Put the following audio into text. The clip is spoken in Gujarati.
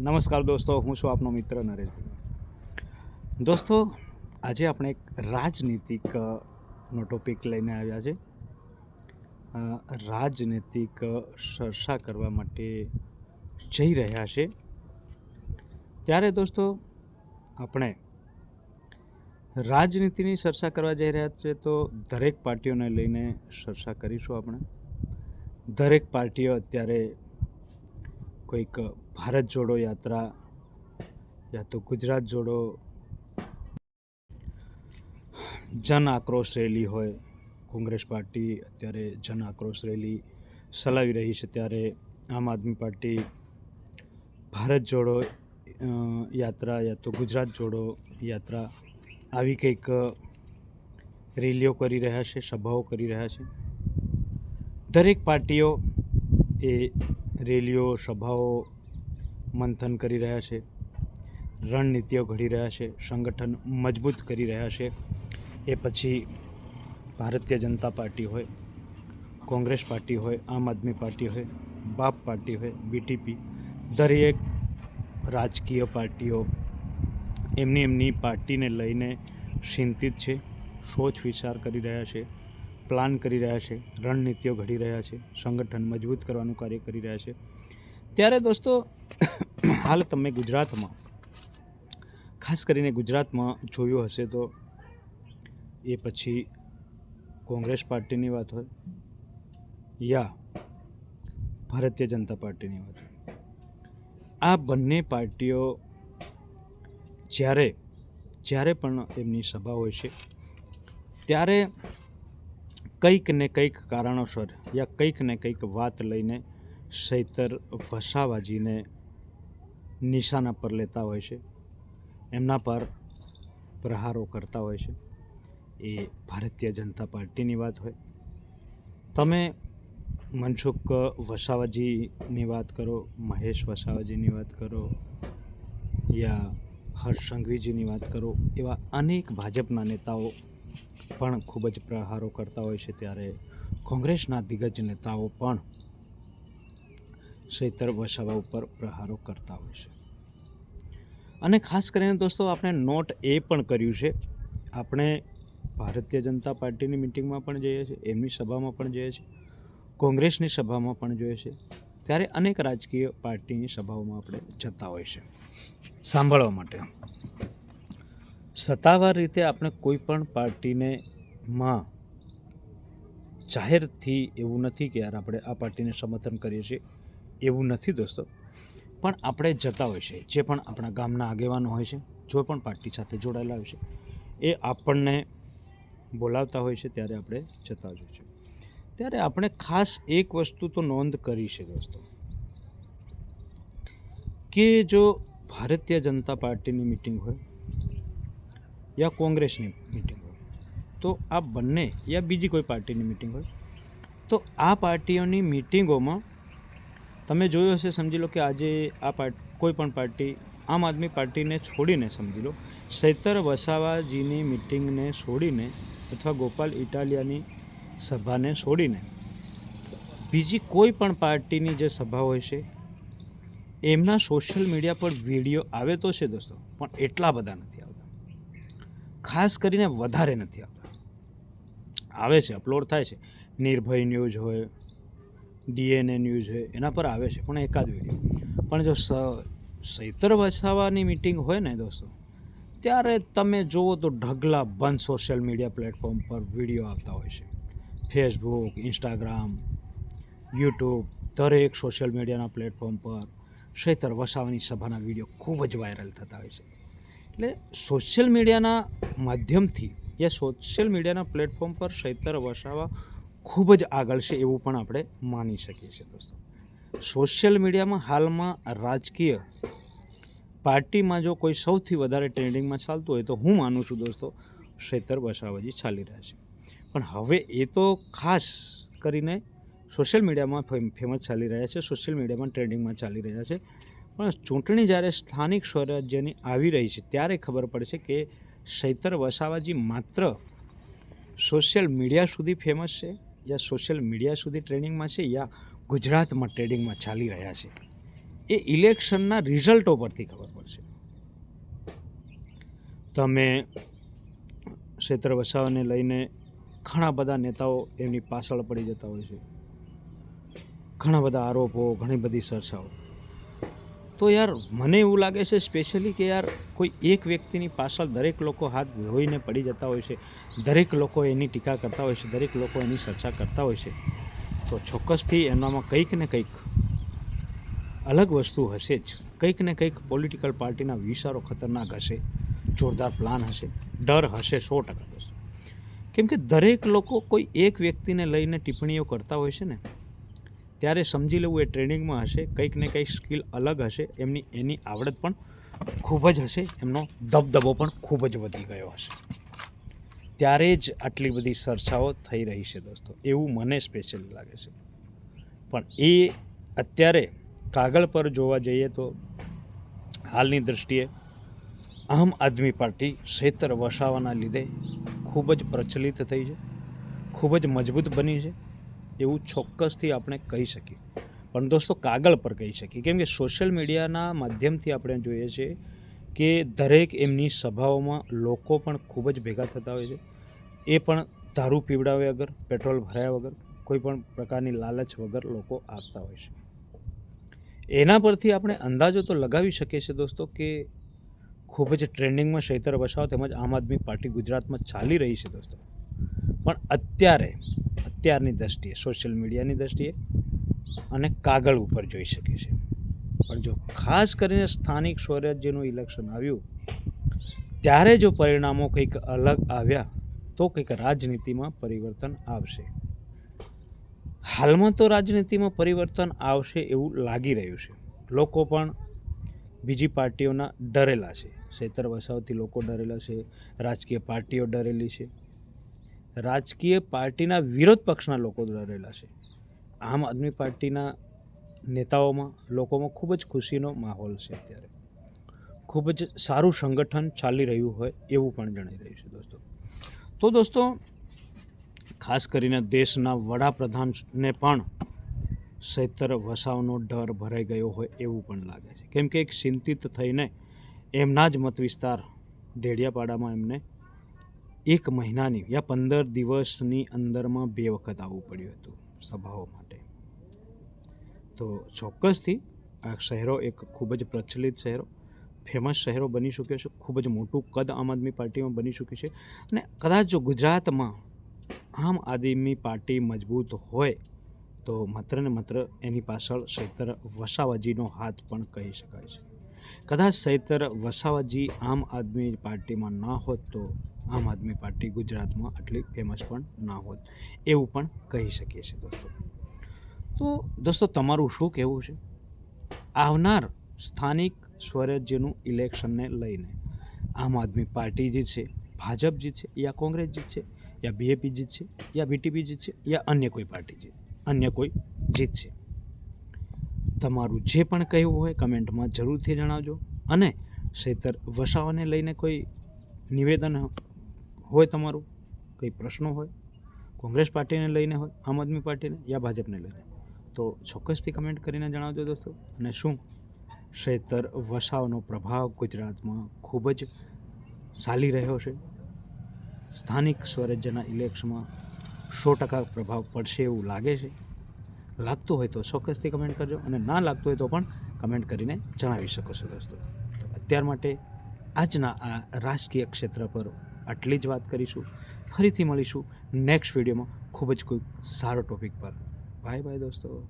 નમસ્કાર દોસ્તો હું છું આપનો મિત્ર નરેશ દોસ્તો આજે આપણે એક રાજનીતિક અ, નો ટોપિક લઈને આવ્યા છે. રાજનીતિક અ, કરવા માટે જઈ રહ્યા છે. ત્યારે દોસ્તો આપણે રાજનીતિની ચર્ચા કરવા જઈ રહ્યા છે તો દરેક પાર્ટીઓને લઈને ચર્ચા કરીશું આપણે. દરેક પાર્ટીઓ અત્યારે કોઈક ભારત જોડો યાત્રા યા તો ગુજરાત જોડો જન આક્રોશ રેલી હોય, કોંગ્રેસ પાર્ટી અત્યારે જન આક્રોશ રેલી ચલાવી રહી છે ત્યારે આમ આદમી પાર્ટી ભારત જોડો યાત્રા યા તો ગુજરાત જોડો યાત્રા આવી કંઈક રેલીઓ કરી રહ્યા છે, સભાઓ કરી રહ્યા છે. દરેક પાર્ટીઓ એ રેલીઓ, સભાઓ મંથન કરી રહ્યા છે. રણનીતિઓ ઘડી રહ્યા છે. સંગઠન મજબૂત કરી રહ્યા છે. એ પછી ભારતીય જનતા પાર્ટી હોય, કોંગ્રેસ પાર્ટી હોય, આમ આદમી પાર્ટી હોય, બાપ પાર્ટી હોય, બીટીપી, દરેક રાજકીય પાર્ટીઓ એમની એમની પાર્ટીને લઈને ચિંતિત છે, સોચ વિચાર કરી રહ્યા છે. પ્લાન કરી રહ્યા છે, રણનીતિઓ ઘડી રહ્યા છે, સંગઠન મજબૂત કરવાનું કાર્ય કરી રહ્યા છે. ત્યારે દોસ્તો, હાલ તમે ગુજરાતમાં, ખાસ કરીને ગુજરાતમાં જોયું હશે તો એ પછી કોંગ્રેસ પાર્ટીની વાત હોય યા ભારતીય જનતા પાર્ટીની વાત હોય. આ બંને પાર્ટીઓ જ્યારે જ્યારે પણ એમની સભા હોય છે, ત્યારે કંઈક ને કંઈક કારણોસર યા કંઈક ને કંઈક વાત લઈને સૈતર વસાવાજીને નિશાના પર લેતા હોય છે. એમના પર પ્રહારો કરતા હોય છે. એ ભારતીય જનતા પાર્ટીની વાત હોય. તમે મનસુખ વસાવાજીની વાત કરો, મહેશ વસાવાજીની વાત કરો, યા હર્ષ સંઘવીજીની વાત કરો, એવા અનેક ભાજપના નેતાઓ પણ ખૂબ જ પ્રહારો કરતા હોય છે ત્યારે કોંગ્રેસના દિગ્ગજ નેતાઓ પણ સૈતર વસાવા ઉપર પ્રહારો કરતા હોય છે. અને ખાસ કરીને દોસ્તો, આપણે નોટ એ પણ કર્યું છે. આપણે ભારતીય જનતા પાર્ટીની મિટિંગમાં પણ જઈએ છીએ, એમની સભામાં પણ જઈએ છીએ, કોંગ્રેસની સભામાં પણ જોઈએ છે ત્યારે અનેક રાજકીય પાર્ટીની સભાઓમાં આપણે જતા હોય છે. સાંભળવા માટે. સત્તાવાર રીતે આપણે કોઈ પણ પાર્ટીને માં જાહેરથી એવું નથી કે યાર આપણે આ પાર્ટીને સમર્થન કરીએ છીએ. એવું નથી દોસ્તો. પણ આપણે જતા હોય છે. જે પણ આપણા ગામના આગેવાનો હોય છે, જો પણ પાર્ટી સાથે જોડાયેલા હોય છે, એ આપણને બોલાવતા હોય છે ત્યારે આપણે જતા હોઈએ છીએ. ત્યારે આપણે ખાસ એક વસ્તુ તો નોંધ કરી છે દોસ્તો. કે જો ભારતીય જનતા પાર્ટીની મિટિંગ હોય યા કોંગ્રેસની મિટિંગ હોય તો આ બંને યા બીજી કોઈ પાર્ટીની મિટિંગ હોય તો આ પાર્ટીઓની મિટિંગોમાં તમે જોયું હશે સમજી લો કે આજે આ પાર્ટ કોઈ પણ પાર્ટી આમ આદમી પાર્ટીને છોડીને સમજી લો સૈતર વસાવાજીની મિટિંગને છોડીને અથવા ગોપાલ ઇટાલિયાની સભાને છોડીને બીજી કોઈ પણ પાર્ટીની જે સભા હોય છે એમના સોશિયલ મીડિયા પર વીડિયો આવે તો છે દોસ્તો પણ એટલા બધા નથી ખાસ કરીને વધારે નથી આવતા. આવે છે અપલોડ થાય છે. નિર્ભય ન્યૂઝ હોય, ડીએનએ ન્યૂઝ હોય, એના પર આવે છે, પણ એકાદ વીડિયો પણ જો સૈતર વસાવાની મિટિંગ હોય ને દોસ્તો, ત્યારે તમે જુઓ તો ઢગલા બંધ સોશિયલ મીડિયા પ્લેટફોર્મ પર વીડિયો આવતા હોય છે. ફેસબુક ઇન્સ્ટાગ્રામ યુટ્યુબ દરેક સોશિયલ મીડિયાના પ્લેટફોર્મ પર સૈતર વસાવાની સભાના વીડિયો ખૂબ જ વાયરલ થતા હોય છે. એટલે સોશિયલ મીડિયાના માધ્યમથી યા સોશિયલ મીડિયાના પ્લેટફોર્મ પર સૈતર વસાવા ખૂબ જ આગળ છે એવું પણ આપણે માની શકીએ છીએ દોસ્તો. સોશિયલ મીડિયામાં હાલમાં રાજકીય પાર્ટીમાં જો કોઈ સૌથી વધારે ટ્રેન્ડિંગમાં ચાલતું હોય તો હું માનું છું દોસ્તો સૈતર વસાવાજી ચાલી રહ્યા છે. પણ હવે એ તો ખાસ કરીને સોશિયલ મીડિયામાં ફેમસ ચાલી રહ્યા છે સોશિયલ મીડિયામાં ટ્રેન્ડિંગમાં ચાલી રહ્યા છે. પણ ચૂંટણી જ્યારે સ્થાનિક સ્વરાજ્યની આવી રહી છે ત્યારે ખબર પડશે કે સૈતર વસાવાજી માત્ર સોશિયલ મીડિયા સુધી ફેમસ છે યા સોશિયલ મીડિયા સુધી ટ્રેનિંગમાં છે યા ગુજરાતમાં ટ્રેડિંગમાં ચાલી રહ્યા છે? એ ઇલેક્શનના રિઝલ્ટો પરથી ખબર પડશે. તમે ક્ષેત્ર વસાવાને લઈને ઘણા બધા નેતાઓ એમની પાછળ પડી જતા હોય છે. ઘણા બધા આરોપો, ઘણી બધી ચર્ચાઓ. તો યાર મને એવું લાગે છે સ્પેશિયલી કે યાર કોઈ એક વ્યક્તિની પાછળ દરેક લોકો હાથ ધોઈને પડી જતા હોય છે, દરેક લોકો એની ટીકા કરતા હોય છે, દરેક લોકો એની ચર્ચા કરતા હોય છે, તો ચોક્કસથી એનામાં કંઈક ને કંઈક અલગ વસ્તુ હશે જ. કંઈક ને કંઈક પોલિટિકલ પાર્ટીના વિચારો ખતરનાક હશે, જોરદાર પ્લાન હશે, ડર હશે સો ટકા. હશે કેમ કે દરેક લોકો કોઈ એક વ્યક્તિને લઈને ટિપ્પણીઓ કરતા હોય છે ને ત્યારે સમજી લેવું એ ટ્રેનિંગમાં હશે, કંઈક ને કંઈક સ્કિલ અલગ હશે, એમની, એની આવડત પણ ખૂબ જ હશે, એમનો દબદબો પણ ખૂબ જ વધી ગયો હશે. ત્યારે જ આટલી બધી ચર્ચાઓ થઈ રહી છે દોસ્તો, એવું મને સ્પેશિયલી લાગે છે. પણ એ અત્યારે કાગળ પર જોવા જઈએ તો હાલની દૃષ્ટિએ આમ આદમી પાર્ટી ક્ષેત્ર વસાવાના લીધે ખૂબ જ પ્રચલિત થઈ છે, ખૂબ જ મજબૂત બની છે. એવું ચોક્કસથી આપણે કહી શકીએ. પણ દોસ્તો, કાગળ પર કહી શકીએ. કેમ કે સોશિયલ મીડિયાના માધ્યમથી આપણે જોઈએ છીએ કે દરેક એમની સભાઓમાં લોકો પણ ખૂબ જ ભેગા થતા હોય છે. એ પણ દારૂ પીવડાવ્યા વગર, પેટ્રોલ ભરાયા વગર, કોઈ પણ પ્રકારની લાલચ વગર લોકો આપતા હોય છે. એના પરથી આપણે અંદાજો તો લગાવી શકીએ છીએ દોસ્તો કે ખૂબ જ ટ્રેન્ડિંગમાં શૈતર વસાવ તેમજ આમ આદમી પાર્ટી ગુજરાતમાં ચાલી રહી છે દોસ્તો. પણ અત્યારે, અત્યારની દ્રષ્ટિએ સોશિયલ મીડિયાની દ્રષ્ટિએ અને કાગળ ઉપર જોઈ શકીએ છીએ પણ જો ખાસ કરીને સ્થાનિક સ્વરાજ્યનું ઇલેક્શન આવ્યું, ત્યારે જો પરિણામો કંઈક અલગ આવ્યા, તો કંઈક રાજનીતિમાં પરિવર્તન આવશે. હાલમાં તો રાજનીતિમાં પરિવર્તન આવશે એવું લાગી રહ્યું છે. લોકો પણ બીજી પાર્ટીઓના ડરેલા છે. શેતર વસાવથી લોકો ડરેલા છે. રાજકીય પાર્ટીઓ ડરેલી છે. રાજકીય પાર્ટીના વિરોધ પક્ષના લોકો ડરેલા છે. આમ આદમી પાર્ટીના નેતાઓમાં, લોકોમાં ખૂબ જ ખુશીનો માહોલ છે અત્યારે. ખૂબ જ સારું સંગઠન ચાલી રહ્યું હોય એવું પણ જણાઈ રહ્યું છે દોસ્તો. તો દોસ્તો, ખાસ કરીને દેશના વડાપ્રધાનને પણ સૈતર વસાવનો ડર ભરાઈ ગયો હોય એવું પણ લાગે છે. કેમ કે એક ચિંતિત થઈને એમના જ મત વિસ્તાર ઢેડિયાપાડામાં એમને એક મહિનાની યા પંદર દિવસની અંદરમાં બે વખત આવવું પડ્યું હતું સભાઓ માટે. તો ચોક્કસથી આ શહેરો એક ખૂબ જ પ્રચલિત શહેરો ફેમસ શહેરો બની ચૂક્યો છે, ખૂબ જ મોટું કદ આમ આદમી પાર્ટીમાં બની ચૂક્યું છે અને કદાચ જો ગુજરાતમાં આમ આદમી પાર્ટી મજબૂત હોય તો માત્ર ને માત્ર એની પાછળ ક્ષેત્ર વસાવાજીનો હાથ પણ કહી શકાય છે. કદાચ સૈતર વસાવાજી આમ આદમી પાર્ટીમાં ન હોત તો આમ આદમી પાર્ટી ગુજરાતમાં આટલી ફેમસ પણ ના હોત, એવું પણ કહી શકીએ છીએ દોસ્તો. તો દોસ્તો, તમારું શું કહેવું છે? આવનાર સ્થાનિક સ્વરાજ્યનું ઇલેક્શનને લઈને આમ આદમી પાર્ટી જે છે, ભાજપ જીતશે યા કોંગ્રેસ જીતશે યા બીએપી જીતશે યા બીટીપી જીતશે યા અન્ય કોઈ પાર્ટી જીત અન્ય કોઈ જીતશે તમારું જે પણ કહેવું હોય કમેન્ટમાં જરૂરથી જણાવજો. અને શેતર વસાવાને લઈને કોઈ નિવેદન હોય તમારું, કંઈ પ્રશ્નો હોય, કોંગ્રેસ પાર્ટીને લઈને હોય, આમ આદમી પાર્ટીને યા ભાજપને લઈને, તો ચોક્કસથી કમેન્ટ કરીને જણાવજો દોસ્તો. અને શું? શેતર વસાવનો પ્રભાવ ગુજરાતમાં ખૂબ જ ચાલી રહ્યો છે. સ્થાનિક સ્વરાજ્યના ઇલેક્શનમાં સો ટકા પ્રભાવ પડશે એવું લાગે છે. લાગતું હોય તો ચોક્કસથી કમેન્ટ કરજો અને ના લાગતું હોય તો પણ કમેન્ટ કરીને જણાવી શકો છો દોસ્તો. તો અત્યાર માટે આજના આ રાજકીય ક્ષેત્ર પર આટલી જ વાત કરીશું. ફરીથી મળીશું નેક્સ્ટ વિડીયોમાં ખૂબ જ કોઈ સારો ટોપિક પર. બાય બાય દોસ્તો.